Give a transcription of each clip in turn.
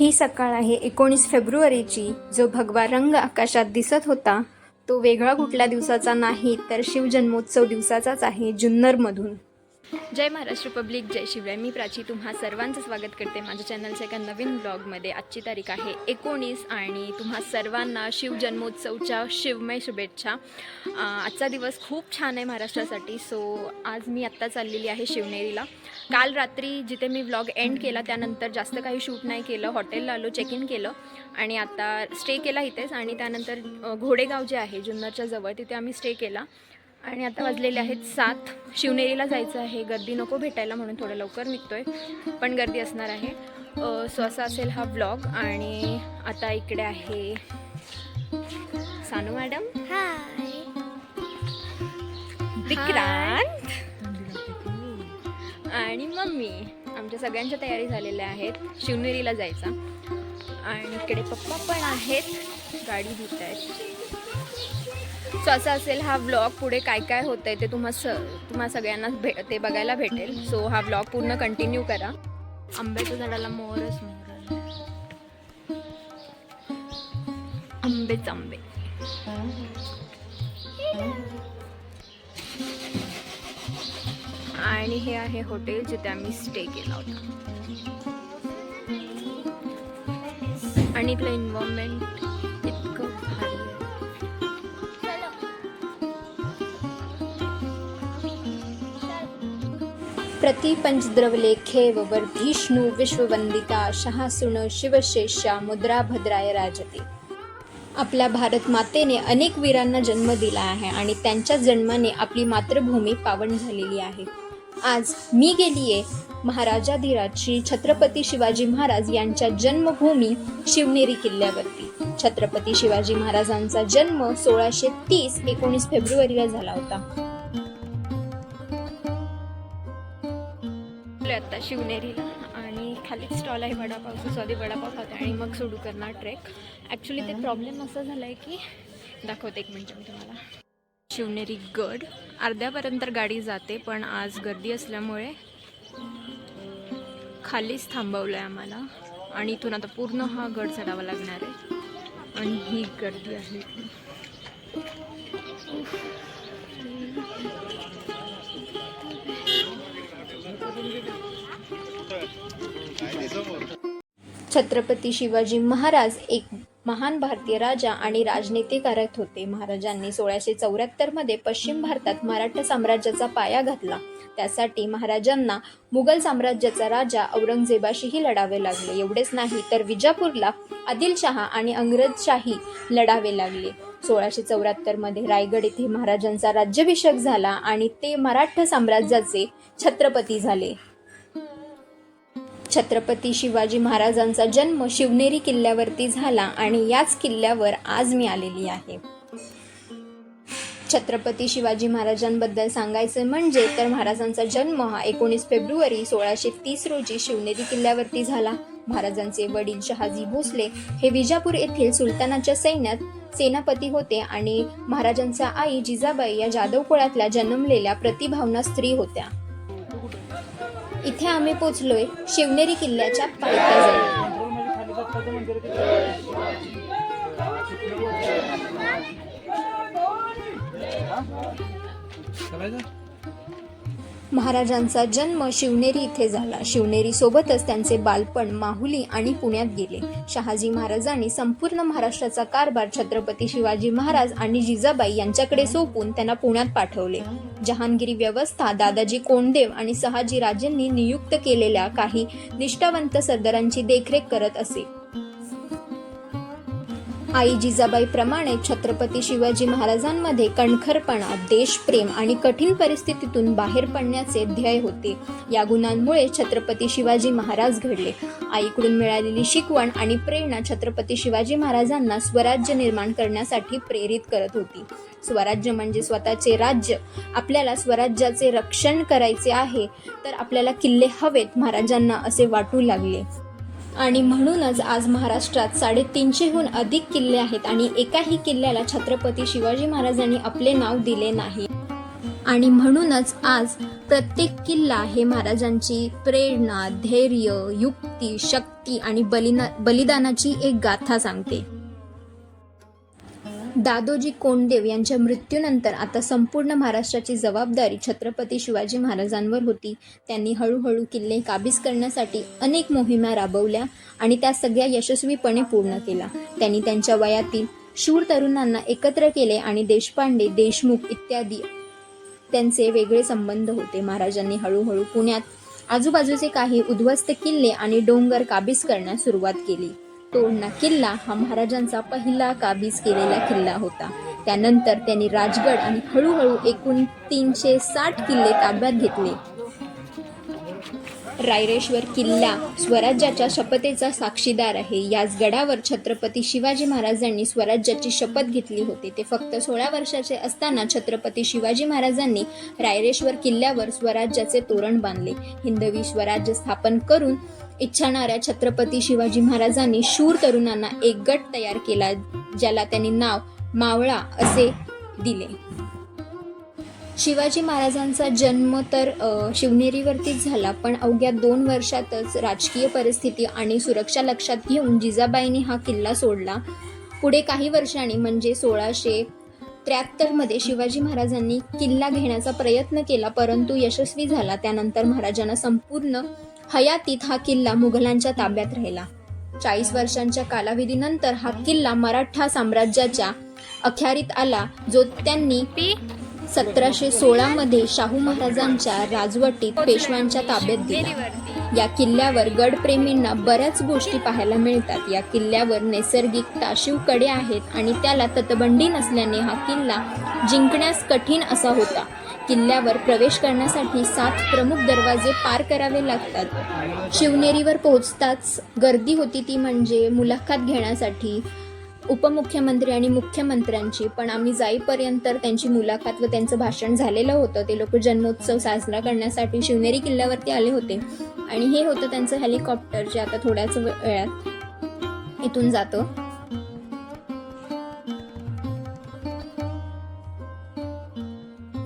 ही सकाळ आहे एकोणीस फेब्रुवारीची. जो भगवा रंग आकाशात दिसत होता तो वेगळा कुठल्या दिवसाचा नाही तर शिवजन्मोत्सव दिवसाचाच आहे जुन्नरमधून. जय महाराष्ट्र पब्लिक जय शिवराय. मी प्राची तुम्हा सर्वांचं स्वागत करते. माझ्या चॅनलच्या एका नवीन ब्लॉगमध्ये. आजची तारीख आहे एकोणीस आणि तुम्हा सर्वांना शिवजन्मोत्सवच्या शिवमय शुभेच्छा. आजचा दिवस खूप छान आहे महाराष्ट्रासाठी. सो आज मी आत्ता चाललेली आहे शिवनेरीला. काल रात्री जिथे मी व्लॉग एंड केला त्यानंतर जास्त काही शूट नाही केलं. हॉटेलला आलो चेक इन केलं आणि आता स्टे केला इथेच. आणि त्यानंतर घोडेगाव जे आहे जुन्नरच्या जवळ तिथे आम्ही स्टे केला. आणि आता वाजलेले आहेत सात. शिवनेरीला जायचं आहे. गर्दी नको भेटायला म्हणून थोडं लवकर निघतोय पण गर्दी असणार आहे. सो असा असेल हा ब्लॉग आणि आता इकडे आहे सानू मॅडम. हाय विक्रांत. आणि मम्मी. आमच्या सगळ्यांच्या तयारी झालेल्या आहेत. शिवनेरीला जायचा. आणि इकडे पप्पा पण आहेत. गाडी धुत आहेत सो असं असेल हा ब्लॉग पुढे काय काय होतंय ते तुम्हा स तुम्हा सगळ्यांना भे ते बघायला भेटेल. सो हा ब्लॉग पूर्ण कंटिन्यू करा. आंब्याच्या झाडाला मोरच मोर. आंबेच आंबे. आणि हे आहे हॉटेल जिथे आम्ही स्टे केला होता. आणि इथलं एन्व्हायरमेंट प्रतिपञ्चद्रवलेखे वर्धिष्णु विश्ववंदिता शहासुण शिवशेषा मुद्रा भद्राय राजते. आपल्या भारत मातेने अनेक वीरांना जन्म दिला आहे आणि त्यांच्या जन्माने आपली मातृभूमी पावन झालेली आहे. आज मी गेलीये महाराजाधिराज श्री छत्रपती शिवाजी महाराज यांच्या जन्मभूमी शिवनेरी किल्ल्यावरती. छत्रपती शिवाजी महाराजांचा जन्म सोळाशे तीस एकोणीस फेब्रुवारीला झाला होता. आता शिवनेरीला. आणि खाली स्टॉल आहे वडापावचं स्वादी वडापाव खाते. आणि मग सुरू करणार ट्रेक ॲक्च्युली ते प्रॉब्लेम असा झाला आहे की दाखवते एक मिनटं मी तुम्हाला. शिवनेरी गड. अर्ध्यापर्यंत गाडी जाते पण आज गर्दी असल्यामुळे खालीच थांबवलं आहे आम्हाला. आणि इथून आता पूर्ण हा गड चढावा लागणार आहे. आणि ही गर्दी आहे. छत्रपती शिवाजी महाराज एक महान भारतीय राजा आणि राजनीतिकारक होते. महाराजांनी सोळाशे चौऱ्याहत्तरमध्ये पश्चिम भारतात मराठा साम्राज्याचा पाया घातला. त्यासाठी महाराजांना मुघल साम्राज्याचा राजा औरंगजेबाशीही लढावे लागले. एवढेच नाही तर विजापूरला आदिलशहा आणि अंग्रजशाही लढावे लागले. सोळाशे चौऱ्याहत्तरमध्ये रायगड येथे महाराजांचा राज्याभिषेक झाला आणि ते मराठा साम्राज्याचे छत्रपती झाले. छत्रपती शिवाजी महाराजांचा जन्म शिवनेरी किल्ल्यावरती झाला आणि याच किल्ल्यावर आज मी आलेली आहे. छत्रपती शिवाजी महाराजांबद्दल सांगायचं म्हणजे तर महाराजांचा जन्म हा एकोणीस फेब्रुवारी सोळाशे तीस रोजी शिवनेरी किल्ल्यावरती झाला. महाराजांचे वडील शहाजी भोसले हे विजापूर येथील सुलतानाच्या सैन्यात सेनापती होते आणि महाराजांच्या आई जिजाबाई या जाधव कुळातल्या जन्मलेल्या प्रतिभावना स्त्री होत्या. इथे आम्ही पोचलोय शिवनेरी किल्ल्याच्या पायथ्याजवळ महाराजांचा जन्म शिवनेरी इथे झाला. शिवनेरी सोबतच त्यांचे बालपण माहुली आणि पुण्यात गेले. शहाजी महाराजांनी संपूर्ण महाराष्ट्राचा कारभार छत्रपती शिवाजी महाराज आणि जिजाबाई यांच्याकडे सोपून त्यांना पुण्यात पाठवले. जहांगिरी व्यवस्था दादाजी कोंडदेव आणि सहाजी राजेंनी नियुक्त केलेल्या काही निष्ठावंत सरदारांची देखरेख करत असे. आई जिजाबाई प्रमाणे छत्रपती शिवाजी महाराजांमध्ये कणखरपणा देशप्रेम आणि कठीण परिस्थितीतून बाहेर पडण्याचे ध्येय होते. या गुणांमुळे छत्रपती शिवाजी महाराज घडले. आईकडून मिळालेली शिकवण आणि प्रेरणा छत्रपती शिवाजी महाराजांना स्वराज्य निर्माण करण्यासाठी प्रेरित करत होती. स्वराज्य म्हणजे स्वतःचे राज्य. आपल्याला स्वराज्याचे रक्षण करायचे आहे तर आपल्याला किल्ले हवेत महाराजांना असे वाटू लागले. आणि म्हणूनच आज महाराष्ट्रात साडेतीनशेहून अधिक किल्ले आहेत आणि एकाही किल्ल्याला छत्रपती शिवाजी महाराजांनी आपले नाव दिले नाही. आणि म्हणूनच आज प्रत्येक किल्ला हे महाराजांची प्रेरणा धैर्य युक्ती शक्ती आणि बलिना बलिदानाची एक गाथा सांगते. दादोजी कोंडदेव यांच्या मृत्यूनंतर आता संपूर्ण महाराष्ट्राची जबाबदारी छत्रपती शिवाजी महाराजांवर होती. त्यांनी हळूहळू किल्ले काबीज करण्यासाठी अनेक मोहिमा राबवल्या आणि त्या सगळ्या यशस्वीपणे पूर्ण केल्या. त्यांनी त्यांच्या वयातील शूर तरुणांना एकत्र केले आणि देशपांडे देशमुख इत्यादी त्यांचे वेगळे संबंध होते. महाराजांनी हळूहळू पुण्यात आजूबाजूचे काही उद्ध्वस्त किल्ले आणि डोंगर काबीज करण्यास सुरुवात केली. तोरणा किल्ला हा महाराजांचा पहिला काबीज केलेला किल्ला होता. त्यानंतर त्यांनी राजगड आणि हळूहळू एकूण तीनशे साठ किल्ले ताब्यात घेतले. रायरेश्वर किल्ला स्वराज्याच्या शपथेचा साक्षीदार आहे. याच गडावर छत्रपती शिवाजी महाराजांनी स्वराज्याची शपथ घेतली होती. ते फक्त सोळा वर्षाचे असताना छत्रपती शिवाजी महाराजांनी रायरेश्वर किल्ल्यावर स्वराज्याचे तोरण बांधले. हिंदवी स्वराज्य स्थापन करून इच्छाणाऱ्या छत्रपती शिवाजी महाराजांनी शूर तरुणांना एक गट तयार केला ज्याला त्यांनी नाव मावळा असे दिले. शिवाजी महाराजांचा जन्म तर शिवनेरीवरतीच झाला पण अवघ्या दोन वर्षातच राजकीय परिस्थिती आणि सुरक्षा लक्षात घेऊन जिजाबाईंनी हा किल्ला सोडला. पुढे काही वर्षांनी म्हणजे सोळाशे त्र्याहत्तरमध्ये शिवाजी महाराजांनी किल्ला घेण्याचा प्रयत्न केला परंतु यशस्वी झाला. त्यानंतर महाराजांना संपूर्ण हयातीत हा किल्ला मुघलांच्या ताब्यात राहिला. चाळीस वर्षांच्या कालावधीनंतर हा किल्ला मराठा साम्राज्याच्या अखेरीत आला जो त्यांनी सतराशे सोळा मध्ये शाहू महाराजांच्या राजवटीत पेशव्यांच्या ताब्यात दिला. या किल्ल्यावर गडप्रेमींना बऱ्याच गोष्टी पाहायला मिळतात. या किल्ल्यावर नैसर्गिक ताशीवकडे आहेत आणि त्याला तटबंदी नसल्याने हा किल्ला जिंकण्यास कठीण असा होता. किल्ल्यावर प्रवेश करण्यासाठी सात प्रमुख दरवाजे पार करावे लागतात. शिवनेरीवर पोहोचताच गर्दी होती ती म्हणजे मुलाखत घेण्यासाठी. उपमुख्यमंत्री आणि मुख्यमंत्र्यांची पण आम्ही जाईपर्यंत त्यांची मुलाखत व त्यांचं भाषण झालेलं होतं. ते लोक जन्मोत्सव साजरा करण्यासाठी शिवनेरी किल्ल्यावरती आले होते. आणि हे होतं त्यांचं हेलिकॉप्टर जे आता थोड्याच वेळात इथून जातं.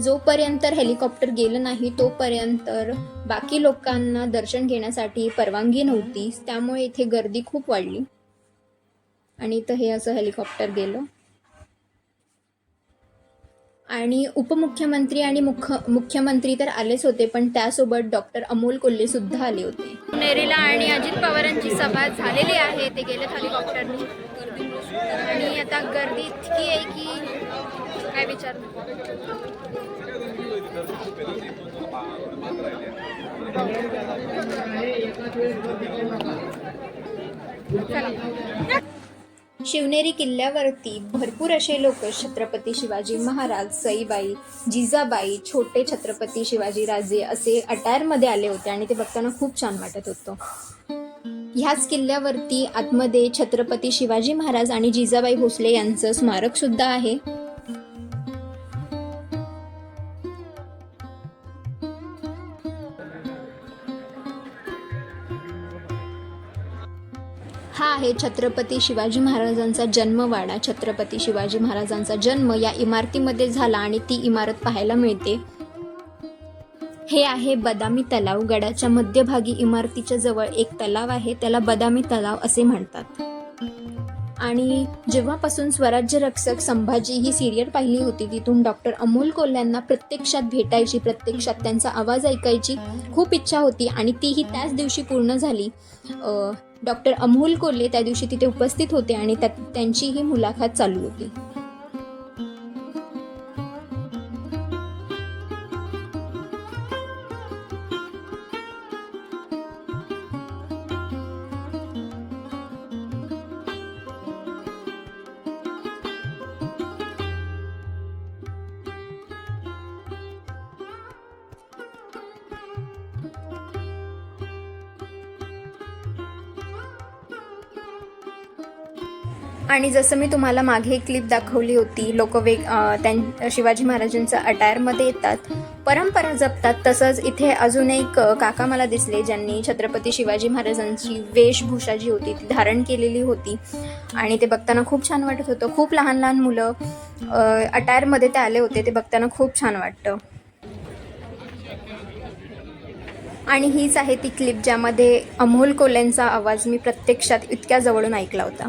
जोपर्यंत हेलिकॉप्टर गेलं नाही तोपर्यंत बाकी लोकांना दर्शन घेण्यासाठी परवानगी नव्हती. त्यामुळे इथे गर्दी खूप वाढली. आणि इथं हे असं हेलिकॉप्टर गेलं. आणि उपमुख्यमंत्री आणि मुख्य मुख्यमंत्री तर आलेच होते पण त्यासोबत डॉक्टर अमोल कोल्हे सुद्धा आले होते. नेरीला आणि अजित पवारांची सभा झालेली आहे ते गेले हेलिकॉप्टरनी. आणि आता गर्दी इतकी आहे की काय विचार? शिवनेरी किल्ल्यावरती भरपूर असे लोक छत्रपती शिवाजी महाराज सईबाई जिजाबाई छोटे छत्रपती शिवाजी राजे असे अटायरमध्ये आले होते आणि ते बघताना खूप छान वाटत होतं. ह्याच किल्ल्यावरती आतमध्ये छत्रपती शिवाजी महाराज आणि जिजाबाई भोसले यांचं स्मारक सुद्धा आहे. हा आहे छत्रपती शिवाजी महाराजांचा जन्मवाडा छत्रपती शिवाजी महाराजांचा जन्म या इमारतीमध्ये झाला आणि ती इमारत पाहायला मिळते. हे आहे बदामी तलाव. गडाच्या मध्यभागी इमारतीच्या जवळ एक तलाव आहे. त्याला बदामी तलाव असे म्हणतात. आणि जेव्हापासून स्वराज्य रक्षक संभाजी ही सिरियल पाहिली होती तिथून डॉक्टर अमोल कोल्ह्यांना प्रत्यक्षात भेटायची प्रत्यक्षात त्यांचा आवाज ऐकायची खूप इच्छा होती आणि तीही त्याच दिवशी पूर्ण झाली. डॉक्टर अमोल कोल्हे त्या दिवशी तिथे उपस्थित होते आणि त्यात त्यांची ही मुलाखत चालू होती. आणि जसं मी तुम्हाला मागे एक क्लिप दाखवली होती लोक वेग त्यां शिवाजी महाराजांच्या अटायरमध्ये येतात परंपरा जपतात तसंच इथे अजून एक काका मला दिसले ज्यांनी छत्रपती शिवाजी महाराजांची वेशभूषा जी होती ती धारण केलेली होती. आणि ते बघताना खूप छान वाटत होतं. खूप लहान लहान मुलं अटायरमध्ये ते आले होते ते बघताना खूप छान वाटतं. आणि हीच आहे ती क्लिप ज्यामध्ये अमोल कोल्यांचा आवाज मी प्रत्यक्षात इतक्या जवळून ऐकला होता.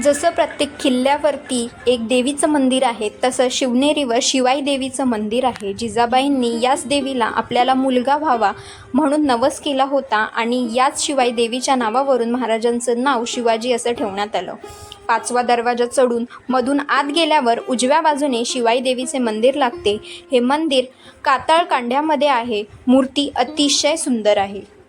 जसं प्रत्येक किल्ल्यावरती एक देवीचं मंदिर आहे तसं शिवनेरीवर शिवाई देवीचं मंदिर आहे. जिजाबाईंनी याच देवीला आपल्याला मुलगा व्हावा म्हणून नवस केला होता आणि याच शिवाई देवीच्या नावावरून महाराजांचं नाव शिवाजी असं ठेवण्यात आलं. पाचवा दरवाजा चढून मधून आत गेल्यावर उजव्या बाजूने शिवाई देवीचे मंदिर लागते. हे मंदिर कातळ कांड्यामध्ये आहे. मूर्ती अतिशय सुंदर आहे.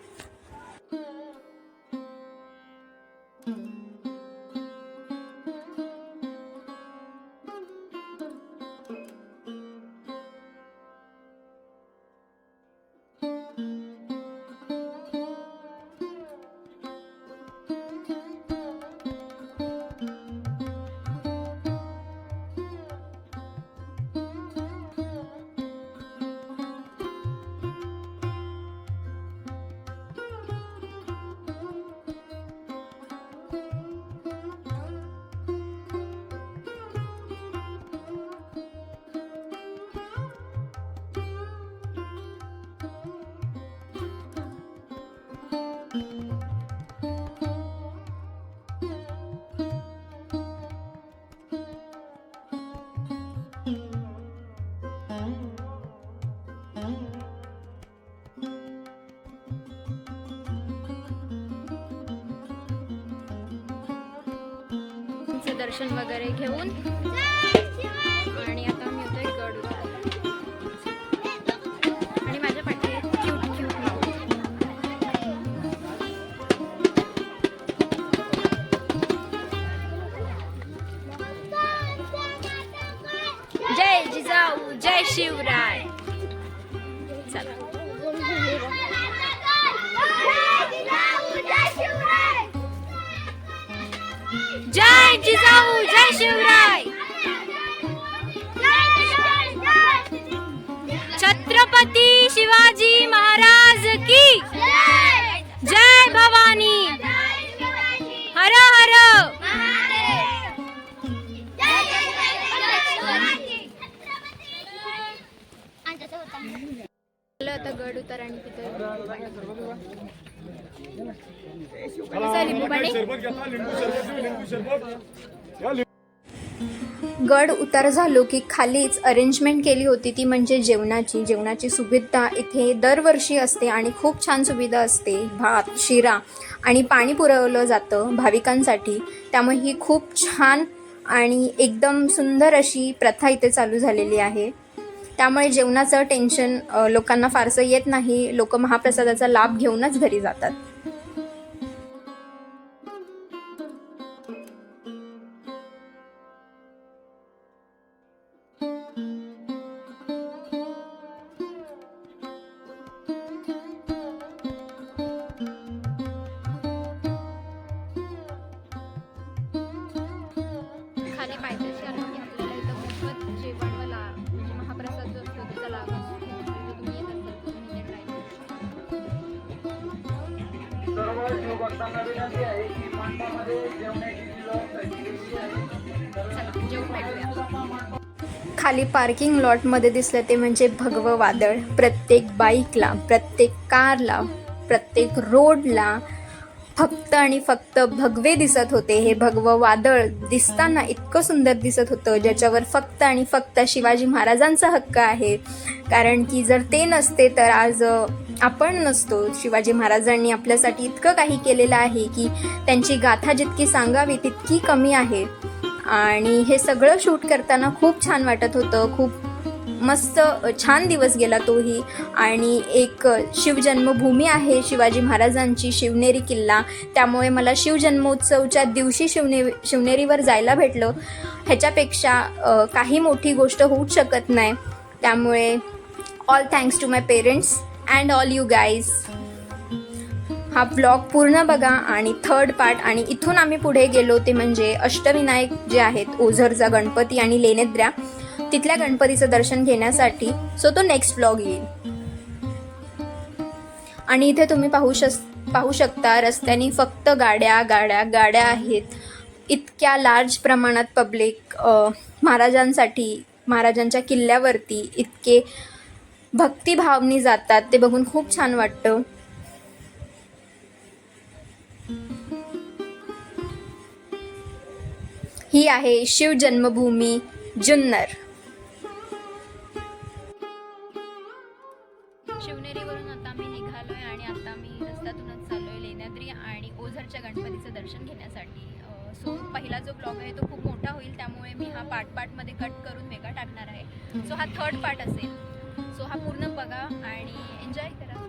दर्शन वगैरे घेऊन. आणि आता मी होतोय गड आणि माझ्या पाठी क्यूट क्यूट जय जिजाऊ जय शिवराय. जय जिजाऊ जय शिवराय छत्रपती शिवाजी महाराज की जय भवानी हर हर आता गड उतार आणि तिथे गड उतार झालो की खालीच अरेंजमेंट केली होती ती म्हणजे जेवणाची. जेवणाची सुविधा इथे दरवर्षी असते आणि खूप छान सुविधा असते. भात शिरा आणि पाणी पुरवलं जातं भाविकांसाठी. त्यामुळे ही खूप छान आणि एकदम सुंदर अशी प्रथा इथे चालू झालेली आहे. त्यामुळे जेवणाचं टेन्शन लोकांना फारसं येत नाही. लोक महाप्रसादाचा लाभ घेऊनच घरी जातात. विनंती आहे की मंडपामध्ये जेवणाची खाली पार्किंग लॉटमध्ये दिसलं ते म्हणजे भगवं वादळ. प्रत्येक बाईकला प्रत्येक कारला प्रत्येक रोडला फक्त आणि फक्त भगवे दिसत होते. हे भगवं वादळ दिसताना इतकं सुंदर दिसत होतं ज्याच्यावर फक्त आणि फक्त शिवाजी महाराजांचा हक्क आहे. कारण की जर ते नसते तर आज आपण नसतो. शिवाजी महाराजांनी आपल्यासाठी इतकं काही केलेलं आहे की त्यांची गाथा जितकी सांगावी तितकी कमी आहे. आणि हे सगळं शूट करताना खूप छान वाटत होतं. खूप मस्त छान दिवस गेला तोही. आणि एक शिवजन्मभूमी आहे शिवाजी महाराजांची शिवनेरी किल्ला. त्यामुळे मला शिवजन्मोत्सवच्या दिवशी शिवने शिवनेरीवर जायला भेटलं. ह्याच्यापेक्षा काही मोठी गोष्ट होऊच शकत नाही. त्यामुळे all thanks to my parents and all you guys हा ब्लॉग पूर्ण बघा आणि थर्ड पार्ट आणि इथून आम्ही पुढे गेलो ते म्हणजे अष्टविनायक जे आहेत ओझरचा गणपती आणि लेनेद्र्या तिथल्या गणपतीचं दर्शन घेण्यासाठी. सो तो नेक्स्ट ब्लॉग येईल. आणि इथे तुम्ही पाहू शस पाहू शकता रस्त्याने फक्त गाड्या गाड्या गाड्या आहेत. इतक्या लार्ज प्रमाणात पब्लिक महाराजांसाठी महाराजांच्या किल्ल्यावरती इतके भक्तिभावनी जातात ते बघून खूप छान वाटतं. ही आहे शिव जन्मभूमी जुन्नर. दर्शन घेण्यासाठी. सो पहिला जो ब्लॉग आहे तो खूप मोठा होईल त्यामुळे मी हा पार्ट पार्टमध्ये कट करून वेगळा टाकणार आहे. सो हा थर्ड पार्ट असेल. सो हा पूर्ण बघा आणि एन्जॉय करा.